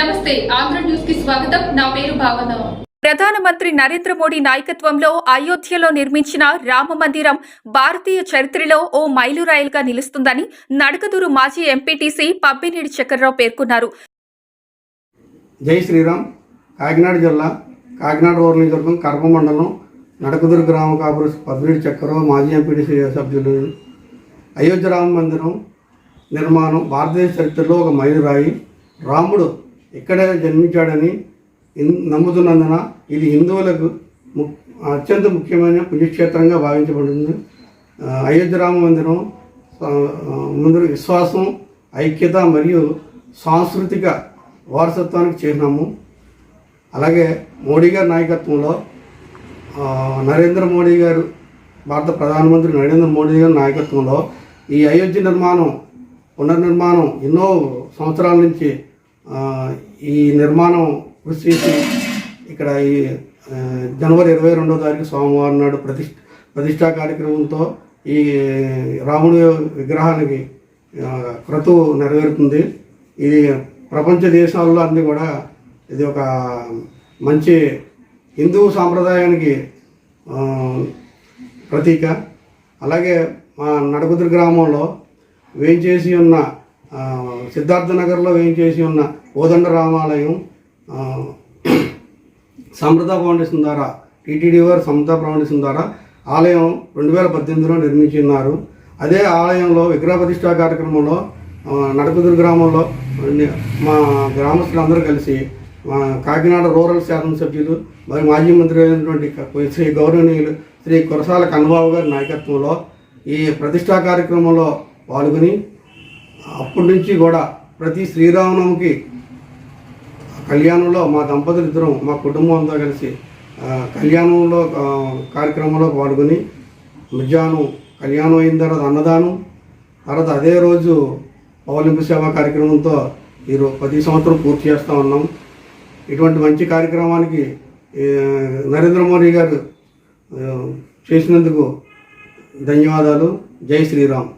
నమస్తే ఆంధ్ర న్యూస్కి స్వాగతం. నా పేరు భావన. ప్రధానమంత్రి నరేంద్ర మోడీ నాయకత్వంలో అయోధ్యలో నిర్మించిన రామ మందిరం భారతీయ చరిత్రలో ఓ మైలురాయిలుగా నిలుస్తుందని నడకదూరు మాజీ ఎంపీటీసీ పబ్బినేడి చక్రరావు పేర్కొన్నారు. జై శ్రీరామ్. కాకినాడ జిల్లా కాకినాడ రూరల్ నియోజకవర్గం కరప మండలం నడకదురు గ్రామ కాపురు పద్మిడి చక్రరావు మాజీ ఎంపీటీసీ సభ్యులు అయోధ్య రామ మందిరం నిర్మాణం భారతదేశ చరిత్రలో ఒక మైలురాయి. రాముడు ఇక్కడే జన్మించాడని నమ్ముతున్నందున ఇది హిందువులకు ము అత్యంత ముఖ్యమైన పుణ్యక్షేత్రంగా భావించబడింది. అయోధ్య రామ మందిరం ముందు విశ్వాసం ఐక్యత మరియు సాంస్కృతిక వారసత్వానికి చిహ్నము అలాగే మోడీ గారి నాయకత్వంలో నరేంద్ర మోడీ గారు భారత ప్రధానమంత్రి నరేంద్ర మోడీ గారి నాయకత్వంలో ఈ అయోధ్య నిర్మాణం పునర్నిర్మాణం ఎన్నో సంవత్సరాల నుంచి ఈ నిర్మాణం కృషి చేసి ఇక్కడ ఈ జనవరి ఇరవై రెండో తారీఖు సోమవారం నాడు ప్రతిష్ఠ ప్రతిష్టా కార్యక్రమంతో ఈ రాముడి విగ్రహానికి క్రతువు నెరవేరుతుంది. ఇది ప్రపంచ దేశాల్లో అన్నీ కూడా ఇది ఒక మంచి హిందూ సాంప్రదాయానికి ప్రతీక. అలాగే మా నడకుదురు గ్రామంలో వేయించేసి ఉన్న సిద్ధార్థనగర్లో వేయించేసి ఉన్న కోదండ రామాలయం సమృద్ధ ఫౌండేషన్ ద్వారా టీటీడీ వారు సమృద్ధ ఫౌండేషన్ ద్వారా ఆలయం రెండు వేల పద్దెనిమిదిలో నిర్మించున్నారు అదే ఆలయంలో విగ్రహ ప్రతిష్టా కార్యక్రమంలో ఆ, నడకుదురు గ్రామంలో మా గ్రామస్తులందరూ కలిసి కాకినాడ రూరల్ శాసనసభ్యులు మరి మాజీ మంత్రి అయినటువంటి శ్రీ గౌరవనీయులు శ్రీ కురసాల కన్నబాబు గారి నాయకత్వంలో ఈ ప్రతిష్టా కార్యక్రమంలో పాల్గొని అప్పటి నుంచి కూడా ప్రతి శ్రీరామనవమికి కళ్యాణంలో మా దంపతులు ఇద్దరం మా కుటుంబం అంతా కలిసి కళ్యాణంలో కార్యక్రమంలో పాల్గొని మధ్యాహ్నం కళ్యాణం అయిన తర్వాత అన్నదానం తర్వాత అదే రోజు పౌలింపు సేవా కార్యక్రమంతో ఈరోజు ప్రతి సంవత్సరం పూర్తి చేస్తూ ఉన్నాం. ఇటువంటి మంచి కార్యక్రమానికి నరేంద్ర మోడీ గారు చేసినందుకు ధన్యవాదాలు. జై శ్రీరామ్.